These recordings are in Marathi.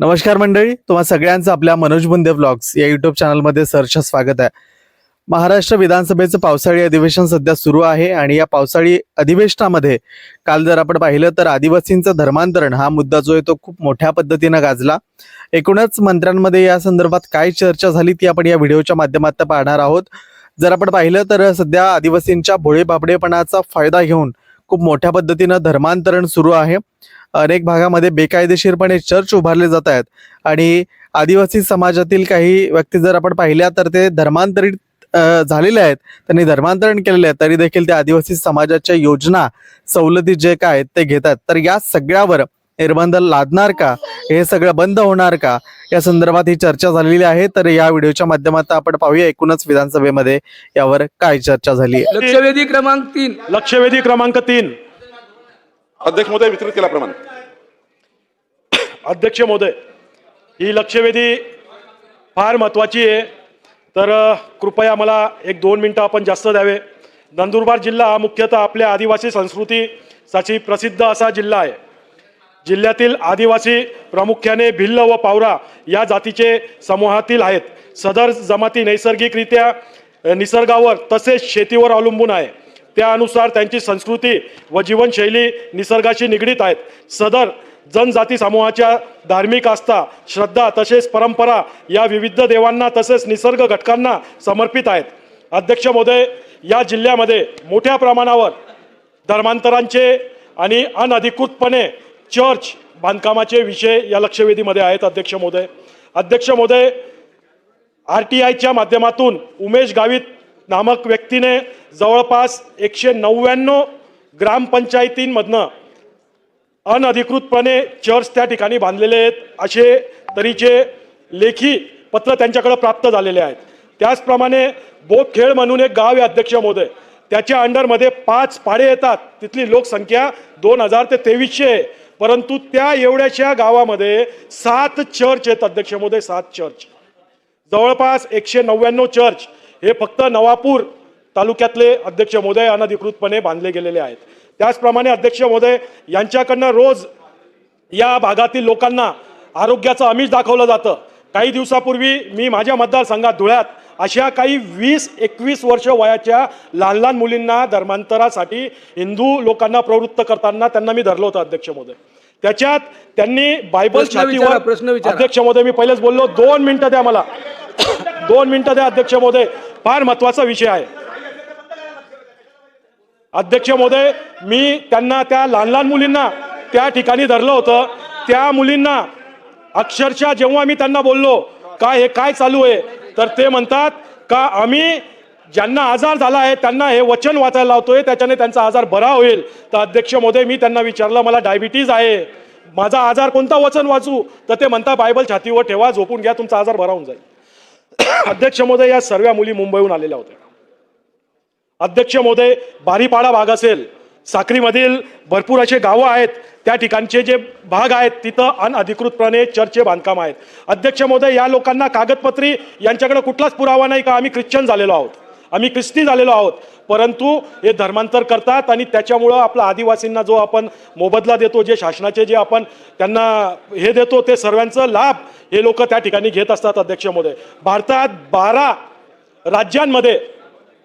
नमस्कार मंडळी तुम्हा सगळ्यांचं आपल्या मनोज बुंदे ब्लॉग्स या युट्यूब चॅनलमध्ये सरचं स्वागत आहे. महाराष्ट्र विधानसभेचं पावसाळी अधिवेशन सध्या सुरू आहे आणि या पावसाळी अधिवेशनामध्ये काल जर आपण पाहिलं तर आदिवासींचं धर्मांतरण हा मुद्दा जो आहे तो खूप मोठ्या पद्धतीनं गाजला. एकूणच मंत्र्यांमध्ये या संदर्भात काय चर्चा झाली ती आपण या व्हिडिओच्या माध्यमात पाहणार आहोत. जर आपण पाहिलं तर सध्या आदिवासींच्या भोळेबाबडेपणाचा फायदा घेऊन खूप मोठ्या पद्धतीनं धर्मांतरण सुरू आहे. अनेक भागामध्ये बेकायदेशीरपणे चर्च उभारले जात आहेत. आणि आदिवासी समाजातील काही व्यक्ती जर आपण पाहिल्या तर ते धर्मांतरित झालेले आहेत. त्यांनी धर्मांतरण केलेले आहे तरी देखील ते आदिवासी समाजाच्या योजना सवलती जे काय आहेत ते घेतात तर या सगळ्यावर निर्बंध लादणार का? हे सगळं बंद होणार का? या संदर्भात ही चर्चा झालेली आहे. तर या व्हिडिओच्या माध्यमातून आपण पाहूया. एकूणच विधानसभेमध्ये यावर काय चर्चा झाली आहे. लक्षवेधी क्रमांक तीन. लक्षवेधी क्रमांक तीन. अध्यक्ष महोदय वितरित केल्याप्रमाणे. अध्यक्ष महोदय ही लक्षवेधी फार महत्त्वाची आहे. तर कृपया मला एक दोन मिनटं आपण जास्त द्यावे. नंदुरबार जिल्हा हा मुख्यतः आपल्या आदिवासी संस्कृतीसाठी प्रसिद्ध असा जिल्हा आहे. जिल्ह्यातील आदिवासी प्रामुख्याने भिल्ल व पावरा या जातीचे समूहातील आहेत. सदर जमाती नैसर्गिकरित्या निसर्गावर तसेच शेतीवर अवलंबून आहे. त्यानुसार त्यांची संस्कृती व जीवनशैली निसर्गाशी निगडीत आहेत. सदर जनजाती समूहाच्या धार्मिक आस्था श्रद्धा तसेच परंपरा या विविध देवांना तसेच निसर्ग घटकांना समर्पित आहेत. अध्यक्ष महोदय या जिल्ह्यामध्ये मोठ्या प्रमाणावर धर्मांतरांचे आणि अनधिकृतपणे चर्च बांधकामाचे विषय या लक्षवेधीमध्ये आहेत अध्यक्ष महोदय. अध्यक्ष महोदय आर टी आयच्या माध्यमातून उमेश गावित नामक व्यक्तीने जवळपास एकशे नव्याण्णव ग्रामपंचायतींमधनं अनधिकृतपणे चर्च त्या ठिकाणी बांधलेले आहेत असे तरीचे लेखी पत्र त्यांच्याकडे प्राप्त झालेले आहेत. त्याचप्रमाणे बोपखेळ म्हणून एक गाव आहे अध्यक्ष महोदय. त्याच्या अंडरमध्ये पाच पाडे येतात. तिथली लोकसंख्या दोन हजार ते तेवीसशे आहे. परंतु त्या एवढ्याशा गावामध्ये सात चर्च आहेत अध्यक्ष महोदय सात चर्च. जवळपास एकशे नव्याण्णव चर्च. हे फक्त नवापूर तालुक्यातले अध्यक्ष महोदय अनधिकृतपणे बांधले गेलेले आहेत. त्याचप्रमाणे अध्यक्ष महोदय यांच्याकडनं रोज या भागातील लोकांना आरोग्याचं आमिष दाखवलं जातं. काही दिवसापूर्वी मी माझ्या मतदारसंघात धुळ्यात अशा काही वीस एकवीस वर्ष वयाच्या लहान लहान मुलींना धर्मांतरासाठी हिंदू लोकांना प्रवृत्त करताना त्यांना मी धरलं होतं अध्यक्ष महोदय. त्याच्यात त्यांनी बायबल छातीवर प्रश्न. अध्यक्ष महोदय मी पहिलेच बोललो दोन मिनिटं द्या मला. दोन मिनिटं द्या अध्यक्ष महोदय फार महत्त्वाचा विषय आहे. अध्यक्ष महोदय मी त्यांना त्या लहान लहान मुलींना त्या ठिकाणी धरलं होतं. त्या मुलींना अक्षरशः जेव्हा मी त्यांना बोललो काय हे काय चालू आहे? तर ते म्हणतात का आम्ही ज्यांना आजार झाला आहे त्यांना हे वचन वाचायला लावतोय त्याच्याने त्यांचा आजार बरा होईल. तर अध्यक्ष महोदय मी त्यांना विचारलं मला डायबिटीज आहे. माझा आजार कोणता वचन वाचू? तर ते म्हणता बायबल छातीवर ठेवा झोपून घ्या तुमचा आजार बरा होऊन जाईल. अध्यक्ष महोदय या सर्व मुली मुंबईहून आलेल्या होत्या. अध्यक्ष महोदय बारीपाडा भाग असेल साक्रीमधील भरपूर असे गावं आहेत त्या ठिकाणचे जे भाग आहेत तिथं अनअधिकृतपणे चर्चचे बांधकाम आहेत. अध्यक्ष महोदय या लोकांना कागदपत्री यांच्याकडे कुठलाच पुरावा नाही का? आम्ही ख्रिश्चन झालेलो आहोत. आम्ही ख्रिस्ती झालेलो आहोत. परंतु हे धर्मांतर करतात आणि त्याच्यामुळं आपला आदिवासींना जो आपण मोबदला देतो जे शासनाचे जे आपण त्यांना हे देतो ते सर्वांचं लाभ हे लोक त्या ठिकाणी घेत असतात अध्यक्ष महोदय. भारतात बारा राज्यांमध्ये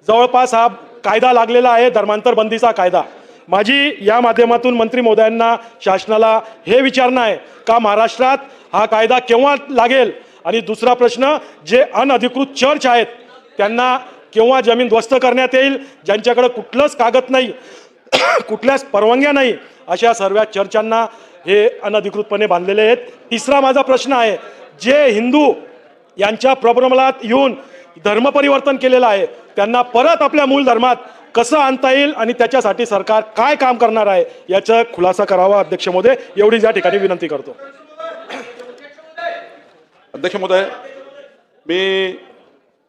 जवळपास हा कायदा लागलेला आहे धर्मांतर बंदीचा कायदा. माझी या माध्यमातून मंत्री महोदयांना शासनाला हे विचारणं आहे का महाराष्ट्रात हा कायदा केव्हा लागेल? आणि दुसरा प्रश्न जे अनधिकृत चर्च आहेत त्यांना किंवा जमीन ध्वस्त करण्यात येईल ज्यांच्याकडे कुठलंच कागद नाही कुठल्याच परवानग्या नाही अशा सर्व चर्चांना हे अनधिकृतपणे बांधलेले आहेत. तिसरा माझा प्रश्न आहे जे हिंदू यांच्या प्रबलमात येऊन धर्मपरिवर्तन केलेलं आहे त्यांना परत आपल्या मूळ धर्मात कसं आणता येईल आणि त्याच्यासाठी सरकार काय काम करणार आहे याचा खुलासा करावा अध्यक्ष महोदय. एवढीच या ठिकाणी विनंती करतो. अध्यक्ष महोदय मी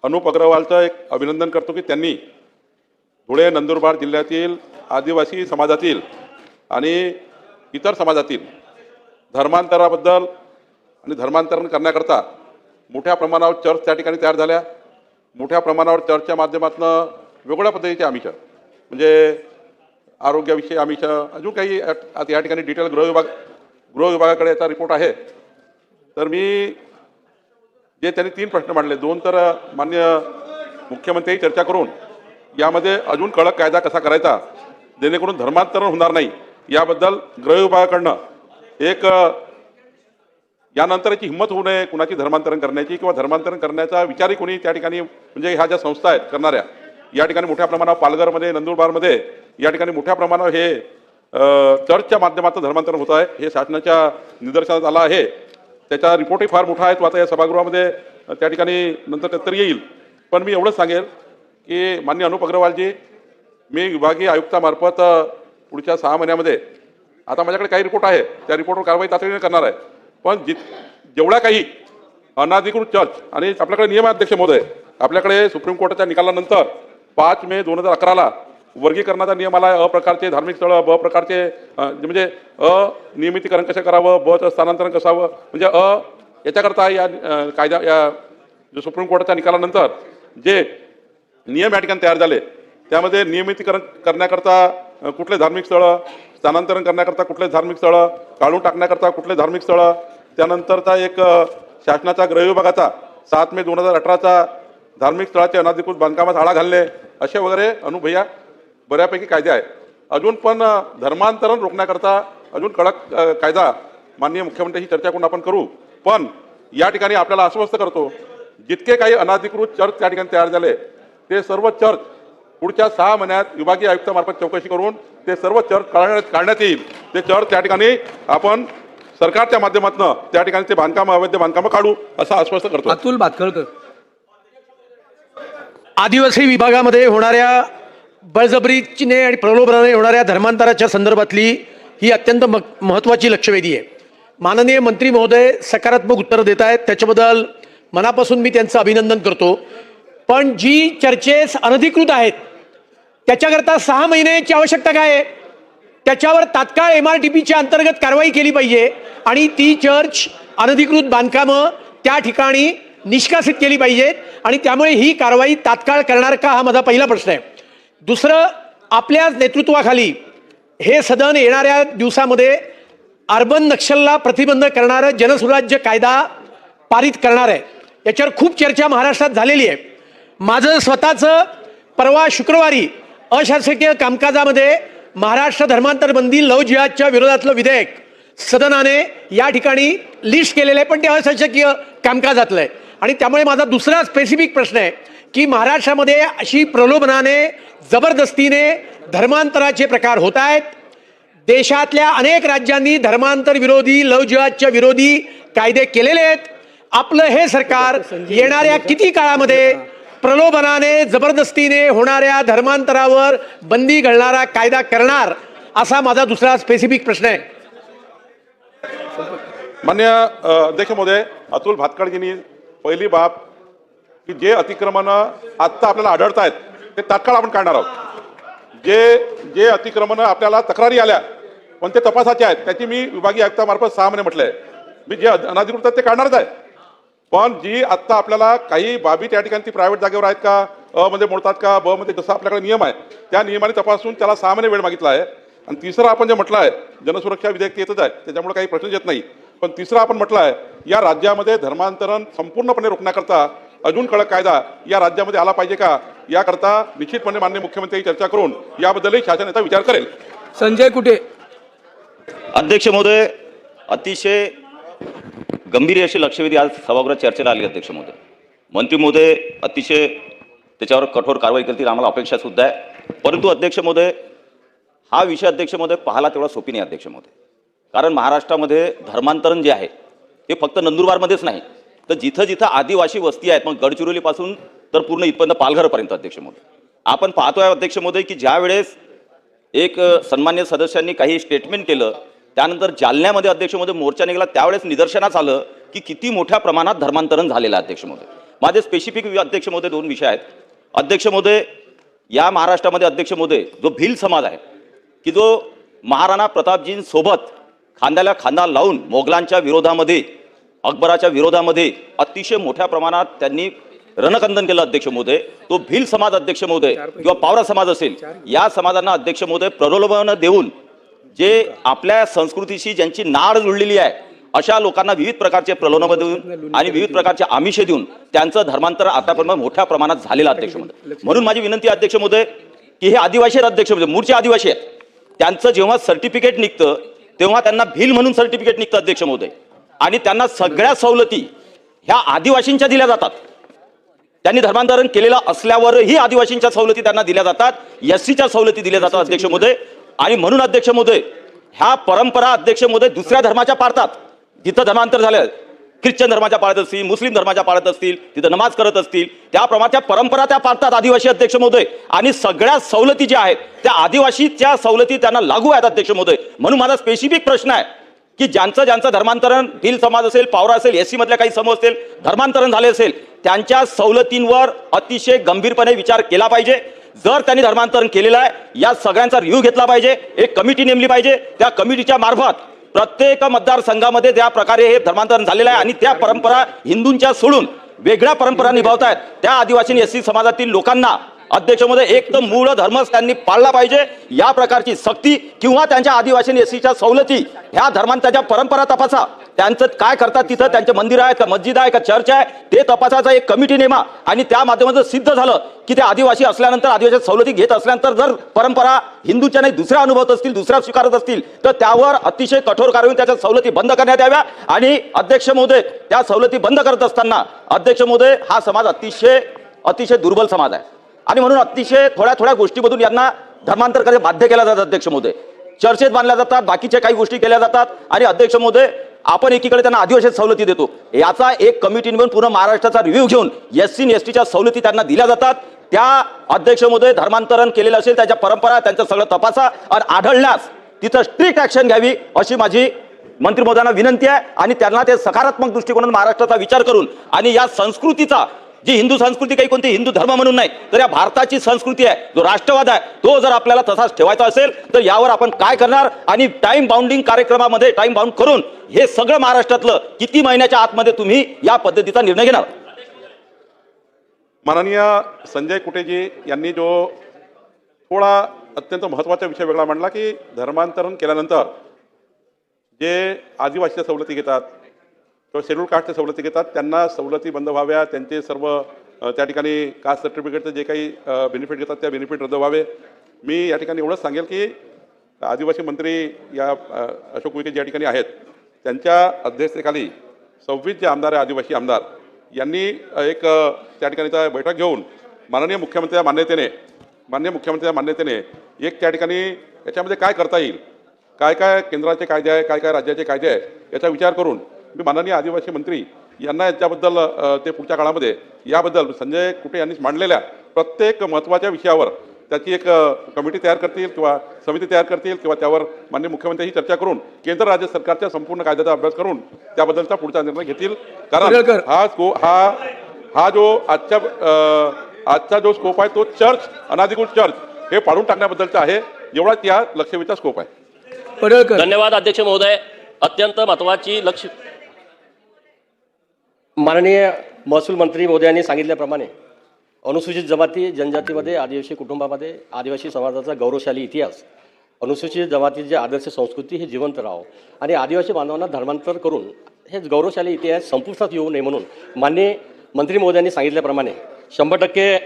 अनुप अग्रवालचं एक अभिनंदन करतो की त्यांनी धुळे नंदुरबार जिल्ह्यातील आदिवासी समाजातील आणि इतर समाजातील धर्मांतराबद्दल आणि धर्मांतरण करण्याकरता मोठ्या प्रमाणावर चर्च त्या ठिकाणी तयार झाल्या. मोठ्या प्रमाणावर चर्चच्या माध्यमातून वेगवेगळ्या पद्धतीचे आमिष म्हणजे आरोग्याविषयी आमिष अजून काही या या ठिकाणी डिटेल गृह विभाग गृह विभागाकडे याचा रिपोर्ट आहे. तर मी जे त्यांनी तीन प्रश्न मांडले. दोन तर मान्य मुख्यमंत्री चर्चा करून यामध्ये अजून कडक कायदा कसा करायचा? जेणेकरून धर्मांतरण होणार नाही. याबद्दल गृह विभागाकडनं एक यानंतर याची हिंमत होऊ नये कुणाची धर्मांतरण करण्याची किंवा धर्मांतरण करण्याचा विचारही कोणी त्या ठिकाणी म्हणजे ह्या ज्या संस्था आहेत करणाऱ्या या ठिकाणी मोठ्या प्रमाणावर पालघरमध्ये नंदुरबारमध्ये या ठिकाणी मोठ्या प्रमाणावर हे चर्चच्या माध्यमातून धर्मांतरण होत आहे. हे शासनाच्या निदर्शनात आलं आहे. त्याचा रिपोर्टही फार मोठा आहे. तो आता या सभागृहामध्ये त्या ठिकाणी नंतर तर येईल. पण मी एवढंच सांगेल की मान्य अनुप अग्रवालजी मी विभागीय आयुक्तामार्फत पुढच्या सहा महिन्यामध्ये आता माझ्याकडे काही रिपोर्ट आहे. त्या रिपोर्टवर कारवाई तातडीने करणार आहे. पण जित जेवढ्या काही अनाधिकृत चर्च आणि आपल्याकडे नियमाध्यक्ष महोदय आपल्याकडे सुप्रीम कोर्टाच्या निकालानंतर पाच मे दोन हजार अकराला वर्गीकरणाचा नियम आला आहे अ प्रकारचे धार्मिक स्थळं म्हणजे ब प्रकारचे म्हणजे अ, नियमितीकरण कसं करावं बचं स्थानांतरण कसावं म्हणजे अ याच्याकरता या कायदा या जो सुप्रीम कोर्टाच्या निकालानंतर जे नियम या ठिकाणी तयार झाले त्यामध्ये नियमितीकरण करण्याकरता कुठले धार्मिक स्थळं स्थानांतरण करण्याकरता कुठले धार्मिक स्थळं काढून टाकण्याकरता कुठले धार्मिक स्थळं त्यानंतरचा एक शासनाचा गृहविभागाचा सात मे दोन हजार अठराचा धार्मिक स्थळाचे अनाधिकृत बांधकामात आळा घालणे असे वगैरे अनुभया. बऱ्यापैकी कायदे आहे अजून पण धर्मांतरण रोखण्याकरता अजून कडक कायदा माननीय मुख्यमंत्र्यांशी चर्चा करून आपण करू. पण या ठिकाणी आपल्याला आश्वस्त करतो जितके काही अनाधिकृत चर्च त्या ठिकाणी तयार झाले ते सर्व चर्च पुढच्या सहा महिन्यात विभागीय आयुक्तामार्फत चौकशी करून ते सर्व चर्च काढण्यात काढण्यात येईल. ते चर्च त्या ठिकाणी आपण सरकारच्या माध्यमातून त्या ठिकाणी ते बांधकाम अवैध बांधकामं काढू असं आश्वस्त करतो. अतुल भातखळकर आदिवासी विभागामध्ये होणाऱ्या बळजबरीने आणि प्रलोभनाने होणाऱ्या धर्मांतराच्या संदर्भातली ही अत्यंत म महत्त्वाची लक्षवेधी आहे. माननीय मंत्री महोदय सकारात्मक उत्तरं देत आहेत त्याच्याबद्दल मनापासून मी त्यांचं अभिनंदन करतो. पण जी चर्चेस अनधिकृत आहेत त्याच्याकरता सहा महिन्याची आवश्यकता काय आहे? त्याच्यावर तात्काळ एम आर टी पीच्या अंतर्गत कारवाई केली पाहिजे आणि ती चर्च अनधिकृत बांधकामं त्या ठिकाणी निष्कासित केली पाहिजेत आणि त्यामुळे ही कारवाई तात्काळ करणार का हा माझा पहिला प्रश्न आहे. दुसरं आपल्या नेतृत्वाखाली हे सदन येणाऱ्या दिवसामध्ये अर्बन नक्षलला प्रतिबंध करणारं जनसुराज्य कायदा पारित करणार आहे. याच्यावर खूप चर्चा महाराष्ट्रात झालेली आहे. माझं स्वतःचं परवा शुक्रवारी अशासकीय कामकाजामध्ये महाराष्ट्र धर्मांतर बंदी लव जिहादच्या विरोधातलं विधेयक सदनाने या ठिकाणी लिस्ट केलेलं आहे पण ते अशासकीय कामकाजातलं आहे. आणि त्यामुळे माझा दुसरा स्पेसिफिक प्रश्न आहे. की महाराष्ट्रामध्ये अशी प्रलोभनाने जबरदस्तीने धर्मांतराचे प्रकार होत आहेत. देशातल्या अनेक राज्यांनी धर्मांतर विरोधी लव जिहादच्या विरोधी कायदे केलेले आहेत. आपलं हे सरकार येणाऱ्या किती काळामध्ये प्रलोभनाने जबरदस्तीने होणाऱ्या धर्मांतरावर बंदी घालणारा कायदा करणार असा माझा दुसरा स्पेसिफिक प्रश्न आहे. मान्य अ, अध्यक्ष महोदय अतुल भातखळजींनी पहिली बाब की जे अतिक्रमणं आत्ता आपल्याला आढळत आहेत ते तात्काळ आपण काढणार आहोत. जे जे अतिक्रमणं आपल्याला तक्रारी आल्या पण ते तपासाचे आहेत त्याची मी विभागीय आयुक्तामार्फत सहा महिने म्हटलंय. मी जे अनाधिकृत आहेत ते काढणारच आहे पण जी आत्ता आपल्याला काही बाबी त्या ठिकाणी ती प्रायव्हेट जागेवर आहेत का अ मध्ये मोडतात का ब मध्ये जसं आपल्याकडे नियम आहे त्या नियमाने तपासून त्याला सहा महिने वेळ मागितला आहे. आणि तिसरं आपण जे म्हटलं आहे जनसुरक्षा विधेयक येतच आहे त्याच्यामुळे काही प्रश्न येत नाही. पण तिसरं आपण म्हटलं आहे या राज्यामध्ये धर्मांतरण संपूर्णपणे रोखण्याकरता अजून कडक कायदा या राज्यामध्ये आला पाहिजे का? याकरता निश्चितपणे मान्य मुख्यमंत्री चर्चा करून याबद्दलही शासन याचा विचार करेल. संजय कुठे? अध्यक्ष महोदय अतिशय गंभीर अशी लक्षवेधी आज सभागृहात चर्चेला आली अध्यक्ष महोदय. मंत्री महोदय अतिशय त्याच्यावर कठोर कारवाई करतील आम्हाला अपेक्षा सुद्धा आहे. परंतु अध्यक्ष महोदय हा विषय अध्यक्ष महोदय पाहायला तेवढा सोपी नाही अध्यक्ष महोदय. कारण महाराष्ट्रामध्ये धर्मांतरण जे आहे ते फक्त नंदुरबारमध्येच नाही. तर जिथं जिथं आदिवासी वस्ती आहेत मग गडचिरोलीपासून तर पूर्ण इथपर्यंत पालघरपर्यंत अध्यक्ष महोदय आपण पाहतोय अध्यक्ष महोदय की ज्या वेळेस एक सन्मान्य सदस्यांनी काही स्टेटमेंट केलं त्यानंतर जालन्यामध्ये अध्यक्ष महोदय मोर्चा निघाला त्यावेळेस निदर्शनास आलं की किती मोठ्या प्रमाणात धर्मांतरण झालेलं आहे अध्यक्ष महोदय माझे स्पेसिफिक अध्यक्ष महोदय दोन विषय आहेत. अध्यक्ष महोदय या महाराष्ट्रामध्ये अध्यक्ष महोदय जो भिल समाज आहे की जो महाराणा प्रतापजींसोबत खांद्याला खांदा लावून मोगलांच्या विरोधामध्ये अकबराच्या विरोधामध्ये अतिशय मोठ्या प्रमाणात त्यांनी रणकंदन केलं अध्यक्ष महोदय. तो भिल समाज अध्यक्ष महोदय किंवा पावरा समाज असेल या समाजांना अध्यक्ष महोदय प्रलोभन देऊन जे आपल्या संस्कृतीशी ज्यांची नाड जुळलेली आहे अशा लोकांना विविध प्रकारचे प्रलोभन देऊन आणि विविध प्रकारचे आमिषे देऊन त्यांचं धर्मांतर आतापर्यंत मोठ्या प्रमाणात झालेलं अध्यक्ष महोदय. म्हणून माझी विनंती अध्यक्ष महोदय की हे आदिवासी आहेत अध्यक्ष महोदय मूळचे आदिवासी आहेत. त्यांचं जेव्हा सर्टिफिकेट निघतं तेव्हा त्यांना भिल म्हणून सर्टिफिकेट निघतं अध्यक्ष महोदय. आणि त्यांना सगळ्या सवलती ह्या आदिवासींच्या दिल्या जातात. त्यांनी धर्मांतरण केलेलं असल्यावरही आदिवासींच्या सवलती त्यांना दिल्या जातात एस सीच्या सवलती दिल्या जातात अध्यक्ष मोदय आणि म्हणून अध्यक्ष मोदय ह्या परंपरा अध्यक्ष मोदय दुसऱ्या धर्माच्या पाळतात. जिथं धर्मांतर झालं. ख्रिश्चन धर्माच्या पाळत असतील मुस्लिम धर्माच्या पाळत असतील तिथं नमाज करत असतील. त्याप्रमाणे त्या परंपरा त्या पाळतात आदिवासी अध्यक्ष महोदय. आणि सगळ्या सवलती ज्या आहेत त्या आदिवासीच्या सवलती त्यांना लागू आहेत अध्यक्ष महोदय. म्हणून माझा स्पेसिफिक प्रश्न आहे की ज्यांचं ज्यांचं धर्मांतरण भिल समाज असेल पावरा असेल एस मधल्या काही समूह असेल धर्मांतरण झाले असेल त्यांच्या सवलतींवर अतिशय गंभीरपणे विचार केला पाहिजे. जर त्यांनी धर्मांतरण केलेलं आहे या सगळ्यांचा रिव्ह्यू घेतला पाहिजे एक कमिटी नेमली पाहिजे त्या कमिटीच्या मार्फत प्रत्येक मतदारसंघामध्ये ज्या प्रकारे हे धर्मांतरण झालेलं आहे आणि त्या परंपरा हिंदूंच्या सोडून वेगळ्या परंपरा निभावतायत त्या आदिवासी एस सी समाजातील लोकांना अध्यक्षमध्ये एक तर मूळ धर्मच त्यांनी पाळला पाहिजे. या प्रकारची सक्ती किंवा त्यांच्या आदिवासी एसीच्या सवलती ह्या धर्मांच्या परंपरा तपासा. त्यांचं काय करतात तिथं? त्यांचे मंदिर आहे का? मस्जिद आहे का? चर्च आहे? ते तपासाचा एक कमिटी नेमा आणि त्या माध्यमातून सिद्ध झालं की ते आदिवासी असल्यानंतर आदिवासी सवलती घेत असल्यानंतर जर परंपरा हिंदूच्या नाही दुसऱ्या अनुभवत असतील दुसऱ्या स्वीकारत असतील तर त्यावर अतिशय कठोर कारवाई त्याच्या सवलती बंद करण्यात याव्या. आणि अध्यक्ष महोदय त्या सवलती बंद करत असताना अध्यक्ष महोदय हा समाज अतिशय अतिशय दुर्बल समाज आहे. आणि म्हणून अतिशय थोड्या थोड्या गोष्टीमधून यांना धर्मांतर करायला बाध्य केला जातं अध्यक्ष मोदे. चर्चेत बांधल्या जातात बाकीच्या काही गोष्टी केल्या जातात. आणि अध्यक्ष मोदे आपण एकीकडे त्यांना आदिवासी सवलती देतो. याचा एक कमिटी नेमून पूर्ण महाराष्ट्राचा रिव्ह्यू घेऊन एस सी एस टीच्या सवलती त्यांना दिल्या जातात. त्या अध्यक्ष महोदय धर्मांतरण केलेलं असेल त्याच्या परंपरा त्यांचं सगळं तपासा आणि आढळल्यास तिथं स्ट्रिक्ट ॲक्शन घ्यावी अशी माझी मंत्री महोदयांना विनंती आहे. आणि त्यांना ते सकारात्मक दृष्टिकोनातून महाराष्ट्राचा विचार करून आणि या संस्कृतीचा जी हिंदू संस्कृती काही कोणती हिंदू धर्म म्हणून नाही तर या भारताची संस्कृती आहे जो राष्ट्रवाद आहे तो जर आपल्याला तसाच ठेवायचा असेल तर यावर आपण काय करणार? आणि टाइम बाउंडिंग कार्यक्रमामध्ये टाइम बाउंड करून हे सगळं महाराष्ट्रातलं किती महिन्याच्या आतमध्ये तुम्ही या पद्धतीचा निर्णय घेणार? माननीय संजय कुटेजी यांनी जो थोडा अत्यंत महत्त्वाचा विषय वेगळा मांडला की धर्मांतरण केल्यानंतर जे आदिवासीच्या सवलती घेतात किंवा शेड्यूल कास्टच्या सवलती घेतात त्यांना सवलती बंद व्हाव्या त्यांचे सर्व त्या ठिकाणी कास्ट सर्टिफिकेटचं जे काही बेनिफिट घेतात त्या बेनिफिट रद्द व्हावे. मी या ठिकाणी एवढंच सांगेल की आदिवासी मंत्री या अशोक विखे ज्या ठिकाणी आहेत त्यांच्या अध्यक्षतेखाली सव्वीस जे आमदार आहे आदिवासी आमदार यांनी एक त्या ठिकाणीचा बैठक घेऊन माननीय मुख्यमंत्र्या मान्यतेने माननीय मुख्यमंत्र्या मान्यतेने एक त्या ठिकाणी याच्यामध्ये काय करता येईल काय काय केंद्राचे कायदे आहे काय काय राज्याचे कायदे आहे याचा विचार करून मी माननीय आदिवासी मंत्री यांना याच्याबद्दल ते पुढच्या काळामध्ये याबद्दल संजय कुटे यांनी मांडलेल्या प्रत्येक महत्त्वाच्या विषयावर त्याची एक कमिटी तयार करतील किंवा समिती तयार करतील किंवा त्यावर माननीय मुख्यमंत्र्यांशी चर्चा करून केंद्र राज्य सरकारच्या संपूर्ण कायद्याचा अभ्यास करून त्याबद्दलचा पुढचा निर्णय घेतील. कारण. हा स्को हा हा जो आजच्या अ, आजचा जो स्कोप आहे तो चर्च अनाधिकृत चर्च हे पाडून टाकण्याबद्दलचा आहे. एवढाच या लक्षवेधीचा स्कोप आहे. धन्यवाद अध्यक्ष महोदय. अत्यंत महत्वाची लक्ष माननीय महसूल मंत्री मोदयांनी सांगितल्याप्रमाणे अनुसूचित जमाती जनजातीमध्ये आदिवासी कुटुंबामध्ये आदिवासी समाजाचा गौरवशाली इतिहास अनुसूचित जमातीची आदर्श संस्कृती हे जिवंत राहावं आणि आदिवासी बांधवांना धर्मांतर करून हे गौरवशाली इतिहास संपुष्टात येऊ नये म्हणून माननीय मंत्री मोदयांनी सांगितल्याप्रमाणे शंभर टक्के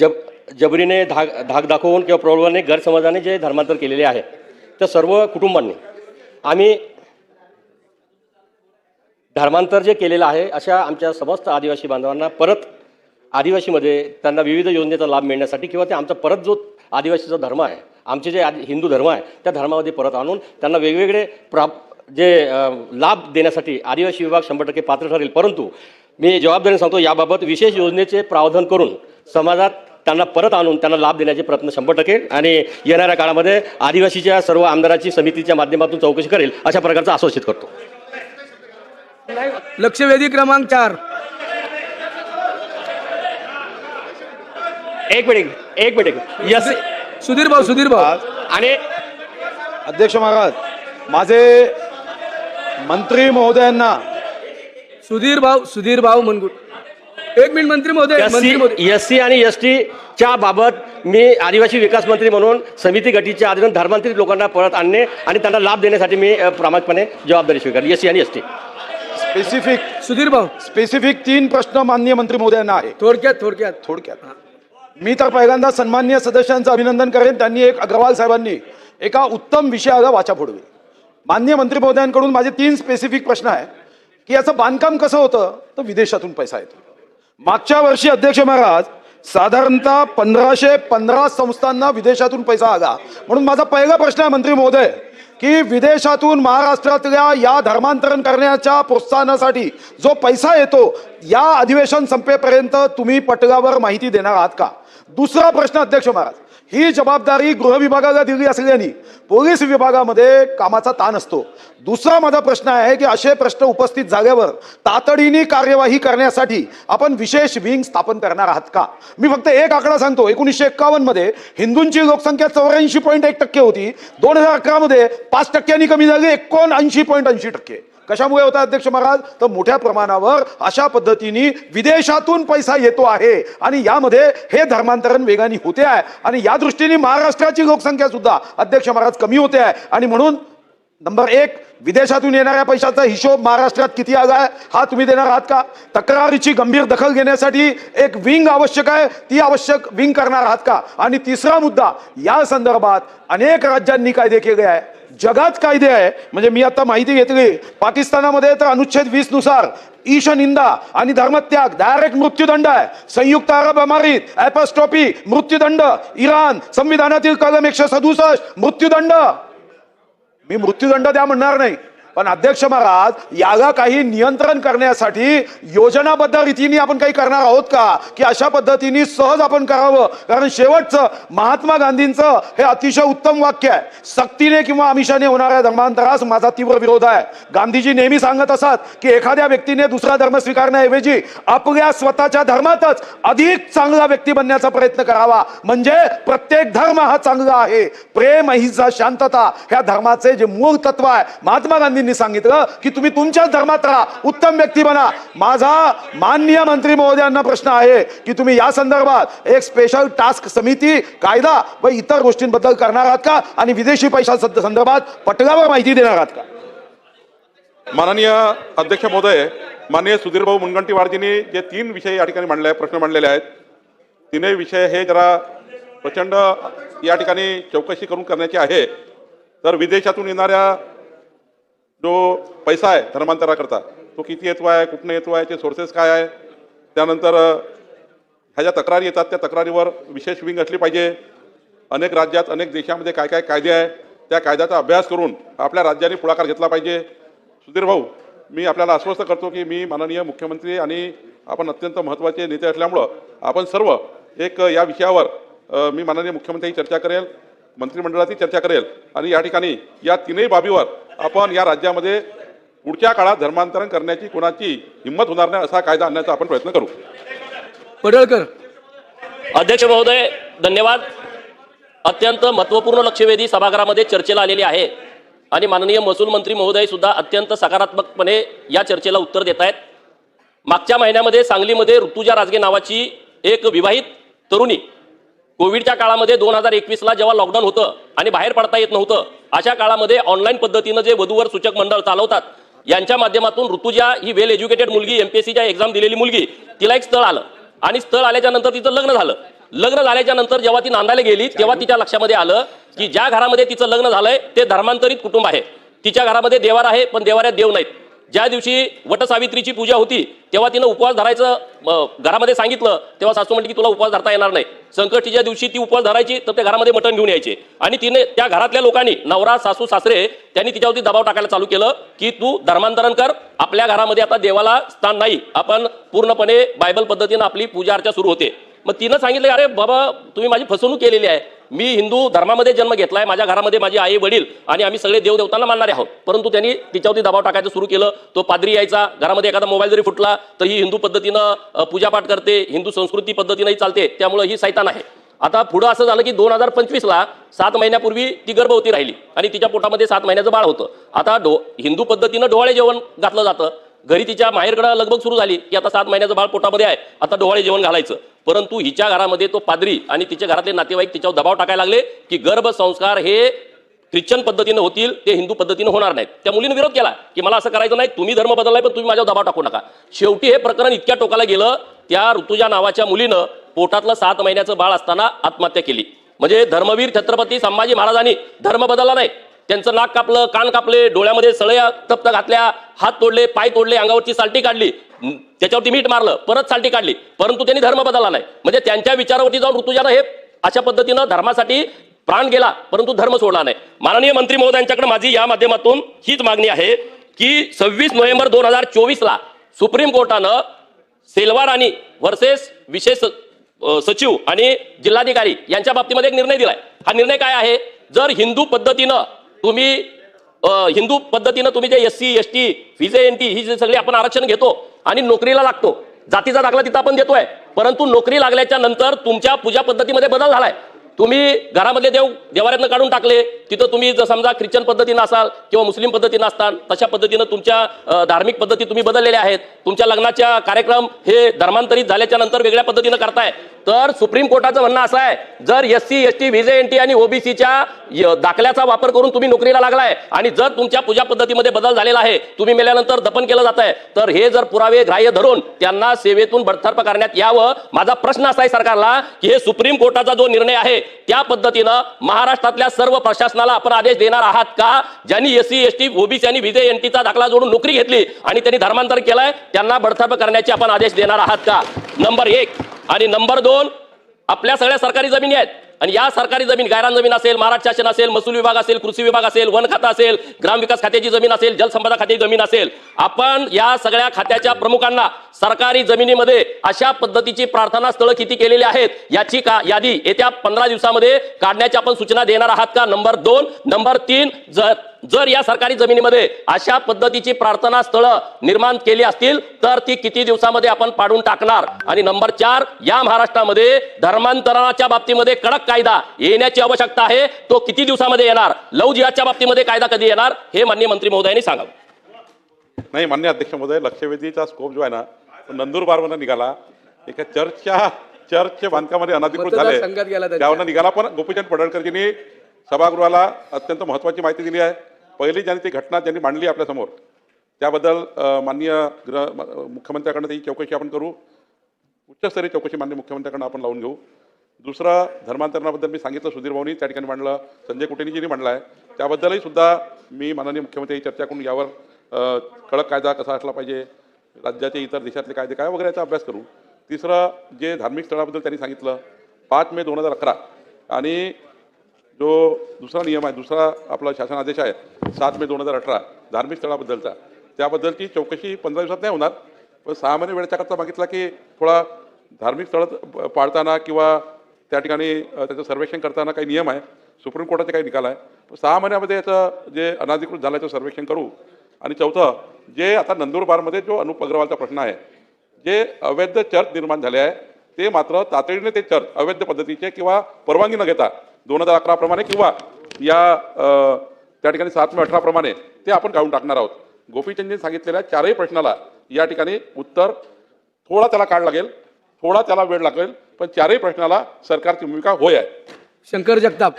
जब जबरीने धाक धाक दाखवून किंवा प्रलोभाने गैरसमाजाने जे धर्मांतर केलेले आहे त्या सर्व कुटुंबांनी आम्ही धर्मांतर जे केलेलं आहे अशा आमच्या समस्त आदिवासी बांधवांना परत आदिवासीमध्ये त्यांना विविध योजनेचा लाभ मिळण्यासाठी किंवा ते आमचा परत जो आदिवासीचा धर्म आहे आमचे जे आदि हिंदू धर्म आहे त्या धर्मामध्ये परत आणून त्यांना वेगवेगळे प्राप जे लाभ देण्यासाठी आदिवासी विभाग शंभर टक्के पात्र ठरेल. परंतु मी जबाबदारीने सांगतो याबाबत विशेष योजनेचे प्रावधान करून समाजात त्यांना परत आणून त्यांना लाभ देण्याचे प्रयत्न शंभर टक्के आणि येणाऱ्या काळामध्ये आदिवासीच्या सर्व आमदाराची समितीच्या माध्यमातून चौकशी करेल अशा प्रकारचं आश्वासित करतो. लक्षवेधी क्रमांक चार. एक मिनिट एक मिनिट. यस सुधीर भाऊ सुधीर भाऊ. आणि अध्यक्ष महाराज माझे मंत्री महोदयांना सुधीर भाऊ सुधीर भाऊ मनगुट. एक मिनिट मंत्री महोदय एस सी आणि एस टीच्या बाबत मी आदिवासी विकास मंत्री म्हणून समिती गटीच्या आधीन धर्मांतरित लोकांना परत आणणे आणि त्यांना लाभ देण्यासाठी मी प्रामाणिकपणे जबाबदारी स्वीकारली. एस सी आणि एस टी. स्पेसिफिक सुधीर भाऊ. स्पेसिफिक तीन प्रश्न माननीय मंत्री महोदयांना आहे. थोडक्यात थोडक्यात. थोडक्यात. मी तर पहिल्यांदा सन्माननीय सदस्यांचं अभिनंदन करेन. त्यांनी एक अग्रवाल साहेबांनी एका उत्तम विषयाला वाचा फोडवी माननीय मंत्री महोदयांकडून माझे तीन स्पेसिफिक प्रश्न आहे की याचं बांधकाम कसं होतं? तर विदेशातून पैसा येतो. मागच्या वर्षी अध्यक्ष महाराज साधारणतः पंधराशे पंधरा संस्थांना विदेशातून पैसा आला. म्हणून माझा पहिला प्रश्न आहे मंत्री महोदय. की विदेशातून महाराष्ट्रातल्या या धर्मांतरण करण्याच्या प्रोत्साहनासाठी जो पैसा येतो या अधिवेशन संपेपर्यंत तुम्ही पटलावर माहिती देणार आहात का? दुसरा प्रश्न अध्यक्ष महाराज. ही जबाबदारी गृह विभागाला दिली असल्याने पोलीस विभागामध्ये कामाचा ताण असतो. दुसरा माझा प्रश्न आहे की असे प्रश्न उपस्थित झाल्यावर तातडीने कार्यवाही करण्यासाठी आपण विशेष विंग स्थापन करणार आहात का? मी फक्त एक आकडा सांगतो. एकोणीसशे एक्कावन्नमध्ये हिंदूंची लोकसंख्या चौऱ्याऐंशी पॉईंट एक टक्के होती. दोन हजार अकरामध्ये पाच टक्क्यांनी कमी झाली. एकोणऐंशी पॉईंट ऐंशी टक्के. कशामुळे होता अध्यक्ष महाराज? तर मोठ्या प्रमाणावर अशा पद्धतीने विदेशातून पैसा येतो आहे. आणि यामध्ये हे धर्मांतरण वेगाने होते आहे. आणि या दृष्टीने महाराष्ट्राची लोकसंख्या सुद्धा अध्यक्ष महाराज कमी होते आहे. आणि म्हणून नंबर एक विदेशातून येणाऱ्या पैशाचा हिशोब महाराष्ट्रात किती आला आहे? हा तुम्ही देणार आहात का? तक्रारीची गंभीर दखल घेण्यासाठी एक विंग आवश्यक आहे. ती आवश्यक विंग करणार आहात का? आणि तिसरा मुद्दा या संदर्भात अनेक राज्यांनी कायदे केले आहे. जगात कायदे आहे. म्हणजे मी आता माहिती घेतली. पाकिस्तानामध्ये तर अनुच्छेद वीसनुसार ईश निंदा आणि धर्मत्याग डायरेक्ट मृत्यूदंड आहे. संयुक्त अरब अमारीत ॲपस्टॉपी मृत्यूदंड. इराण संविधानातील कलम एकशे सदुसष्ट मृत्यूदंड. मी मृत्यूदंड द्या म्हणणार नाही. पण अध्यक्ष महाराज याला काही नियंत्रण करण्यासाठी योजनाबद्ध रीतीने आपण काही करणार आहोत का? की अशा पद्धतीने सहज आपण करावं? कारण शेवटचं महात्मा गांधींचं हे अतिशय उत्तम वाक्य आहे. सक्तीने किंवा आमिषाने होणाऱ्या धर्मांतरास माझा तीव्र विरोध आहे. गांधीजी नेहमी सांगत असत की एखाद्या व्यक्तीने दुसरा धर्म स्वीकारण्याऐवजी आपल्या स्वतःच्या धर्मातच अधिक चांगला व्यक्ती बनण्याचा प्रयत्न करावा. म्हणजे प्रत्येक धर्म हा चांगला आहे. प्रेम अहिंसा शांतता ह्या धर्माचे जे मूळ तत्व आहे. महात्मा गांधी गांधींनी सांगितलं की तुम्ही तुमच्याच धर्मात राहा उत्तम व्यक्ती बना. माझा माननीय मंत्री महोदयांना प्रश्न आहे की तुम्ही या संदर्भात एक स्पेशल टास्क समिती कायदा व इतर गोष्टींबद्दल करणार आहात का? आणि विदेशी पैशा संदर्भात पटलावर माहिती देणार आहात का? माननीय अध्यक्ष महोदय माननीय सुधीरभाऊ मुनगंटीवारजींनी जे तीन विषय या ठिकाणी मांडले प्रश्न मांडलेले आहेत. तीनही विषय हे जरा प्रचंड या ठिकाणी चौकशी करून करण्याचे आहे. तर विदेशातून येणाऱ्या जो पैसा आहे धर्मांतराकरता तो किती येतो आहे कुठनं येतो आहे ते सोर्सेस काय आहे? त्यानंतर ह्या ज्या तक्रारी येतात त्या तक्रारीवर विशेष विंग असली पाहिजे. अनेक राज्यात अनेक देशामध्ये काय काय कायदे आहे त्या कायद्याचा अभ्यास करून आपल्या राज्याने पुढाकार घेतला पाहिजे. सुधीर भाऊ मी आपल्याला आश्वस्त करतो की मी माननीय मुख्यमंत्री आणि आपण अत्यंत महत्त्वाचे नेते असल्यामुळं आपण सर्व एक या विषयावर मी माननीय मुख्यमंत्र्यांची चर्चा करेल मंत्रिमंडळाची चर्चा करेल आणि या ठिकाणी या तीनही बाबीवर आपण या राज्यामध्ये पुढच्या काळात धर्मांतरण करण्याची कोणाची हिंमत होणार नाही असा कायदा आणण्याचा आपण प्रयत्न करू. पडळकर. अध्यक्ष महोदय धन्यवाद. अत्यंत महत्त्वपूर्ण लक्षवेधी सभागृहामध्ये चर्चेला आलेली आहे आणि माननीय महसूल मंत्री महोदय सुद्धा अत्यंत सकारात्मकपणे या चर्चेला उत्तर देत आहेत. मागच्या महिन्यामध्ये सांगलीमध्ये ऋतुजा राजगे नावाची एक विवाहित तरुणी कोविडच्या काळामध्ये दोन हजार एकवीसला जेव्हा लॉकडाऊन होतं आणि बाहेर पडता येत नव्हतं अशा काळामध्ये ऑनलाईन पद्धतीनं जे वधूवर सूचक मंडळ चालवतात यांच्या माध्यमातून ऋतुजा ही वेल एज्युकेटेड मुलगी एमपीएससीच्या एक्झाम दिलेली मुलगी तिला एक स्थळ आलं. आणि स्थळ आल्याच्यानंतर तिचं लग्न झालं. लग्न झाल्याच्यानंतर जेव्हा ती नांदायला गेली तेव्हा तिच्या लक्षामध्ये आलं की ज्या घरामध्ये तिचं लग्न झालंय ते धर्मांतरित कुटुंब आहे. तिच्या घरामध्ये देवार आहे पण देवाऱ्यात देव नाहीत. ज्या दिवशी वटसावित्रीची पूजा होती तेव्हा तिनं उपवास धरायचं घरामध्ये सांगितलं तेव्हा सासू म्हणते की तुला उपवास धरता येणार नाही. संकष्टीच्या दिवशी ती उपवास धरायची तर त्या घरामध्ये मटण घेऊन यायचे. आणि तिने त्या घरातल्या लोकांनी नवरा सासू सासरे त्यांनी तिच्यावरती दबाव टाकायला चालू केलं की तू धर्मांतरण कर आपल्या घरामध्ये आता देवाला स्थान नाही. आपण पूर्णपणे बायबल पद्धतीनं आपली पूजा अर्चा सुरू होते. मग तिनं सांगितलं अरे बाबा तुम्ही माझी फसवणूक केलेली आहे. मी हिंदू धर्मामध्ये जन्म घेतला आहे माझ्या घरामध्ये माझी आई वडील आणि आम्ही सगळे देवदेवतांना मानणारे आहोत. परंतु त्यांनी तिच्यावरती दबाव टाकायचं सुरू केलं. तो पादरी यायचा घरामध्ये एखादा मोबाईल जरी फुटला तर ही हिंदू पद्धतीनं पूजापाठ करते हिंदू संस्कृती पद्धतीनंही चालते त्यामुळे ही सैतान आहे. आता पुढं असं झालं की दोन हजार पंचवीसला सात महिन्यापूर्वी ती गर्भवती राहिली आणि तिच्या पोटामध्ये सात महिन्याचं बाळ होतं. आता डो हिंदू पद्धतीनं डोहाळे जेवण घातलं जातं. घरी तिच्या माहेरकडं लगबग सुरू झाली की आता सात महिन्याचं बाळ पोटामध्ये आहे. आता डोहाळे जेवण घालायचं. परंतु हिच्या घरामध्ये तो पादरी आणि तिच्या घरातले नातेवाईक तिच्यावर दबाव टाकायला लागले की गर्भसंस्कार हे ख्रिश्चन पद्धतीनं होतील ते हिंदू पद्धतीनं होणार नाहीत. त्या मुलीने विरोध केला की मला असं करायचं नाही तुम्ही धर्म बदललाय पण तुम्ही माझ्यावर दबाव टाकू नका. शेवटी हे प्रकरण इतक्या टोकाला गेलं त्या ऋतुजा नावाच्या मुलीनं पोटातलं सात महिन्याचं बाळ असताना आत्महत्या केली. म्हणजे धर्मवीर छत्रपती संभाजी महाराजांनी धर्म बदलला नाही. त्यांचं नाक कापलं कान कापले डोळ्यामध्ये सळया तप्त घातल्या हात तोडले पाय तोडले अंगावरची सालटी काढली. त्याच्यावरती मीठ मारलं परत सालटी काढली. परंतु त्यांनी धर्म बदलला नाही. म्हणजे त्यांच्या विचारावरती जाऊन ऋतुजानं हे अशा पद्धतीनं धर्मासाठी प्राण गेला परंतु धर्म सोडला नाही. माननीय मंत्री महोदयांच्याकडे माझी या माध्यमातून हीच मागणी आहे की सव्वीस नोव्हेंबर दोन हजार चोवीसला सुप्रीम कोर्टानं सेलवार आणि वर्सेस विशेष सचिव आणि जिल्हाधिकारी यांच्या बाबतीमध्ये एक निर्णय दिलाय. हा निर्णय काय आहे? जर हिंदू पद्धतीनं तुम्ही हिंदू पद्धतीनं तुम्ही जे S C S T VJ N T ही जे सगळी आपण आरक्षण घेतो आणि नोकरीला लागतो. जातीचा दाखला तिथं आपण देतोय. परंतु नोकरी लागल्याच्या नंतर तुमच्या पूजा पद्धतीमध्ये बदल झालाय. तुम्ही घरामधले देव देवाऱ्यातनं काढून टाकले. तिथं तुम्ही जर समजा ख्रिश्चन पद्धतीनं असाल किंवा मुस्लिम पद्धतीनं असताल तशा पद्धतीनं तुमच्या धार्मिक पद्धती तुम्ही बदललेल्या आहेत. तुमच्या लग्नाच्या कार्यक्रम हे धर्मांतरित झाल्याच्यानंतर वेगळ्या पद्धतीनं करताय. तर सुप्रीम कोर्टाचं म्हणणं असं आहे जर S C S T VJ N T आणि ओबीसीच्या दाखल्याचा वापर करून तुम्ही नोकरीला लागलाय आणि जर तुमच्या पूजा पद्धतीमध्ये बदल झालेला आहे तुम्ही मेल्यानंतर दफन केलं जात आहे तर हे जर पुरावे ग्राह्य धरून त्यांना सेवेतून बडतर्फ करण्यात यावं माझा प्रश्न असा आहे सरकारला की हे सुप्रीम कोर्टाचा जो निर्णय आहे त्या पद्धतीनं महाराष्ट्रातल्या सर्व प्रशासनाला आपण आदेश देणार आहात का? ज्यांनी S C S T OBC आणि व्हिजे एन टीचा दाखला जोडून नोकरी घेतली आणि त्यांनी धर्मांतर केलंय त्यांना बडतर्फ करण्याचे आपण आदेश देणार आहात का? नंबर एक. आणि नंबर दोन आपल्या सगळ्या सरकारी जमिनी आहेत. आणि या सरकारी जमीन गायरान जमीन असेल महाराष्ट्र शासन असेल महसूल विभाग असेल कृषी विभाग असेल वन खातं असेल ग्रामविकास खात्याची जमीन असेल जलसंपदा खात्याची जमीन असेल आपण या सगळ्या खात्याच्या प्रमुखांना सरकारी जमिनीमध्ये अशा पद्धतीची प्रार्थना स्थळं किती केलेली आहेत याची का यादी येत्या पंधरा दिवसामध्ये काढण्याची आपण सूचना देणार आहात का? नंबर दोन नंबर तीन जर जर या सरकारी जमिनीमध्ये अशा पद्धतीची प्रार्थना स्थळं निर्माण केली असतील तर ती किती दिवसामध्ये आपण पाडून टाकणार? आणि नंबर चार या महाराष्ट्रामध्ये धर्मांतरणाच्या बाबतीमध्ये कडक कायदा येण्याची आवश्यकता आहे. तो किती दिवसामध्ये येणार? लव जिहादच्या बाबतीमध्ये कायदा कधी येणार? हे माननीय मंत्री महोदयांनी सांगावं. नाही मान्य अध्यक्ष महोदय लक्षवेधीचा स्कोप जो आहे ना तो नंदुरबारमधून निघाला. एका चर्चच्या चर्चच्या बांधकामामध्ये अनधिकृत झाले. त्यावरनं निघाला पण गोपीचंद पडळकरजींनी सभागृहाला अत्यंत महत्त्वाची माहिती दिली आहे. पहिली ज्यांनी ती घटना ज्यांनी मांडली आपल्यासमोर त्याबद्दल माननीय गृह म- मुख्यमंत्र्याकडनं ती चौकशी आपण करू. उच्चस्तरीय चौकशी माननीय मुख्यमंत्र्याकडनं आपण लावून घेऊ. दुसरं धर्मांतरणाबद्दल मी सांगितलं सुधीर भाऊनी त्या ठिकाणी मांडलं संजय कुटेनीजींनी मांडलं आहे त्याबद्दलही सुद्धा मी माननीय मुख्यमंत्री चर्चा करून यावर कडक कायदा कसा असला पाहिजे राज्याचे इतर देशातले कायदे काय वगैरे याचा अभ्यास करू. तिसरं जे धार्मिक स्थळाबद्दल त्यांनी सांगितलं पाच मे दोन हजार अकरा. आणि जो दुसरा नियम आहे दुसरा आपला शासन आदेश आहे सात मे दोन हजार अठरा धार्मिक स्थळाबद्दलचा त्याबद्दलची चौकशी पंधरा दिवसात नाही होणार पण सहा महिने वेळेच्या करता मागितला की थोडा धार्मिक स्थळ पाळताना किंवा त्या ठिकाणी त्याचं सर्वेक्षण करताना काही नियम आहे सुप्रीम कोर्टाचे काही निकाल आहे पण सहा महिन्यामध्ये याचं जे अनाधिकृत झाल्याचं सर्वेक्षण करू. आणि चौथं जे आता नंदुरबारमध्ये जो अनुप अग्रवालचा प्रश्न आहे जे अवैध चर्च निर्माण झाले आहे ते मात्र तातडीने ते चर्च अवैध पद्धतीचे किंवा परवानगी न घेता दोन हजार अकराप्रमाणे किंवा या त्या ठिकाणी सात मे अठराप्रमाणे ते आपण काढून टाकणार आहोत. गोपीचंदजी सांगितलेल्या चारही प्रश्नाला या ठिकाणी उत्तर थोडा त्याला काळ लागेल थोडा त्याला वेळ लागेल पण चारही प्रश्नाला सरकारची भूमिका होय आहे. शंकर जगताप.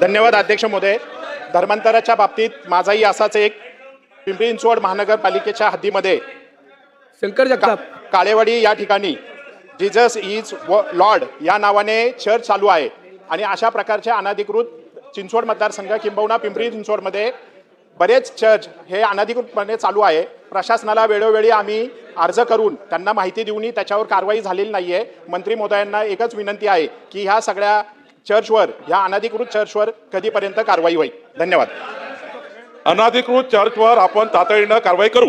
धन्यवाद अध्यक्ष महोदय. धर्मांतराच्या बाबतीत माझाही असाच एक पिंपरी चिंचवड महानगरपालिकेच्या हद्दीमध्ये शंकर जगताप. काळेवाडी या ठिकाणी जीजस इज व लॉर्ड या नावाने चर्च चालू आहे. आणि अशा प्रकारच्या अनधिकृत चिंचवड मतदारसंघ किंबहुना पिंपरी चिंचवडमध्ये बरेच चर्च हे अनधिकृतपणे चालू आहे. प्रशासनाला वेळोवेळी आम्ही अर्ज करून त्यांना माहिती देऊनही त्याच्यावर कारवाई झालेली नाही आहे मंत्री महोदयांना एकच विनंती आहे की ह्या सगळ्या चर्चवर ह्या अनधिकृत चर्चवर कधीपर्यंत कारवाई होईल. धन्यवाद. अनाधिकृत चर्चवर आपण तातडीनं कारवाई करू.